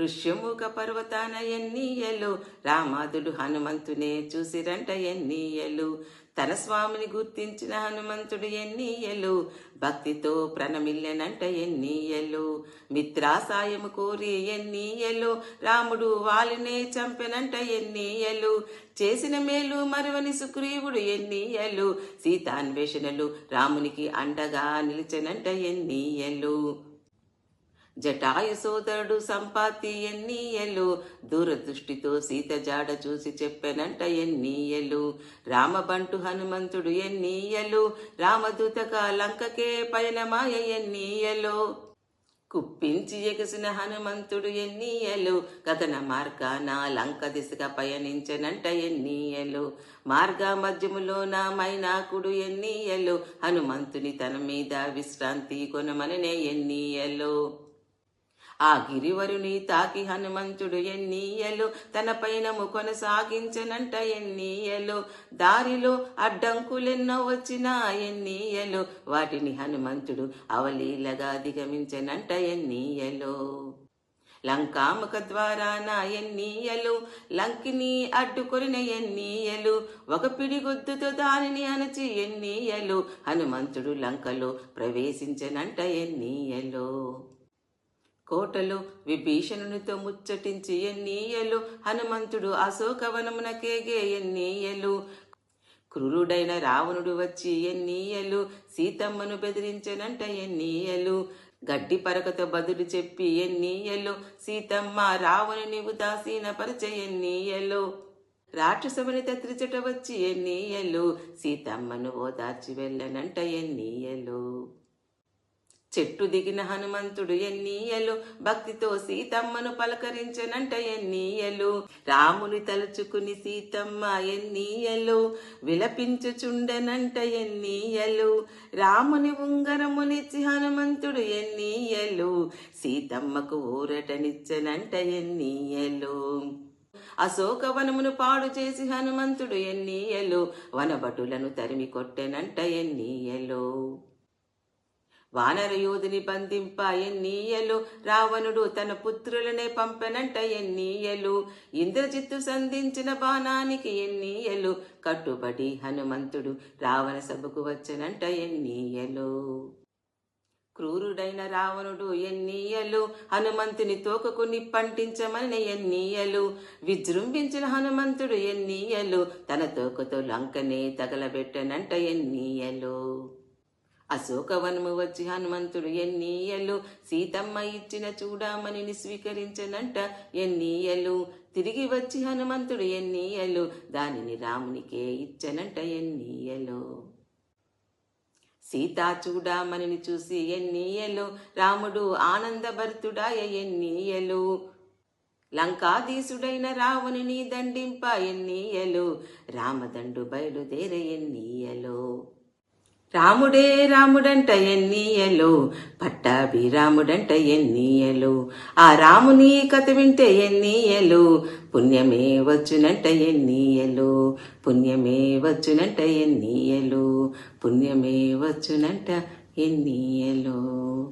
ఋష్యముఖ పర్వతాన ఎన్నీయలు రామాదుడు హనుమంతునే చూసిరంట ఎన్నీయలు. తన స్వామిని గుర్తించిన హనుమంతుడు ఎన్నీయలు భక్తితో ప్రణమిల్లెనంట ఎన్నీయలు. మిత్రాసాయము కోరి ఎన్నీయలు రాముడు వాలినే చంపెనంట ఎన్నీయలు. చేసిన మేలు మరువని సుగ్రీవుడు ఎన్నీయలు. సీతాన్వేషణలు రామునికి అండగా నిలిచెనంట ఎన్నీయలు. జటాయు సోదరుడు సంపాతి ఎన్నీయలు. దూరదృష్టితో సీత జాడ చూసి చెప్పెనంట ఎన్నీయలు. రామబంటు హనుమంతుడు ఎన్నీయలు. రామదూతక లంకకే పయనమాయ ఎన్నీయలు. కుప్పించి ఎగసిన హనుమంతుడు ఎన్నీయలు. గగన మార్గాన లంక దిశగా పయనించనంట ఎన్నీయలు. మార్గ నా మైనాకుడు ఎన్నీయలు. హనుమంతుని తన మీద విశ్రాంతి కొనమననే ఎన్నీయలు. ఆ గిరివరుని తాకి హనుమంతుడు ఎన్నీయలు తన పైనము కొనసాగించనంట ఎన్నీయలు. దారిలో అడ్డంకులెన్నో వచ్చినా ఎన్నీయలు వాటిని హనుమంతుడు అవలీలగా దిగమించనంట ఎన్నీయలు. లంకాముఖ ద్వారాన ఎన్నీయలు లంకిని అడ్డుకొరిన ఎన్నీయలు ఒక పిడిగొద్దుతో దానిని అణచి ఎన్నీయలు హనుమంతుడు లంకలో ప్రవేశించనంట ఎన్నీయలు. కోటలో విభీషణునితో ముచ్చటించి ఎన్నీయలు. హనుమంతుడు అశోకవనమునకేగే ఎన్నీయలు. క్రూరుడైన రావణుడు వచ్చి ఎన్నీయలు. సీతమ్మను బెదిరించనంట ఎన్నీయలు. గడ్డి పరకతో బదులు చెప్పి ఎన్నీయలు. సీతమ్మ రావణుని ఉదాసీన ఎన్నీయలు. రాక్షసమని తత్రిచట వచ్చి ఎన్నీయలు. సీతమ్మను ఓదార్చి వెళ్ళనంట ఎన్నీయలు. చెట్టు దిగిన హనుమంతుడు ఎన్నీయలు భక్తితో సీతమ్మను పలకరించనంట ఎన్నీయలు. రాముని తలుచుకుని సీతమ్మ ఎన్నీయలు విలపించుచుండెనంట ఎన్నీయలు. రాముని ఉంగరమునిచ్చి హనుమంతుడు ఎన్నీయలు సీతమ్మకు ఊరటనిచ్చనంట ఎన్నీయలు. అశోకవనమును పాడు చేసి హనుమంతుడు ఎన్నీయలు వనభటులను తరిమి కొట్టెనంట ఎన్నీయలు. వానరయోధుని బంధింప ఎన్నీయలు రావణుడు తన పుత్రులనే పంపెనంట ఎన్నీయలు. ఇంద్రజిత్తు సంధించిన బాణానికి ఎన్నీయలు కట్టుబడి హనుమంతుడు రావణ సభకు వచ్చనంట ఎన్నీయలు. క్రూరుడైన రావణుడు ఎన్నీయలు హనుమంతుని తోకకు నిప్పంటించమని ఎన్నీయలు. విజృంభించిన హనుమంతుడు ఎన్నీయలు తన తోకతో లంకనే తగలబెట్టనంట ఎన్నీయలు. అశోకవనము వచ్చి హనుమంతుడు ఎన్నీయలు సీతమ్మ ఇచ్చిన చూడామణిని స్వీకరించనంట. ఎన్నీయలు తిరిగి వచ్చి హనుమంతుడు ఎన్నీయలు దానిని రామునికే ఇచ్చనంట. ఎన్నీయలు సీతా చూడామణిని చూసి ఎన్నీయలు రాముడు ఆనందభరితుడాయ. ఎన్నీయలు లంకాధీసుడైన రావణుని దండింప. ఎన్నీయలు రామదండు బయలుదేర. ఎన్నీయలు రాముడే రాముడంట ఎన్నీయలు పట్టాభిరాముడంట ఎన్నీయలో. ఆ రాముని కథ వింటే ఎన్నీయలో పుణ్యమే వచ్చునంట ఎన్నీయలో. పుణ్యమే వచ్చునంట ఎన్నీయలో పుణ్యమే వచ్చునంట ఎన్నీయలో.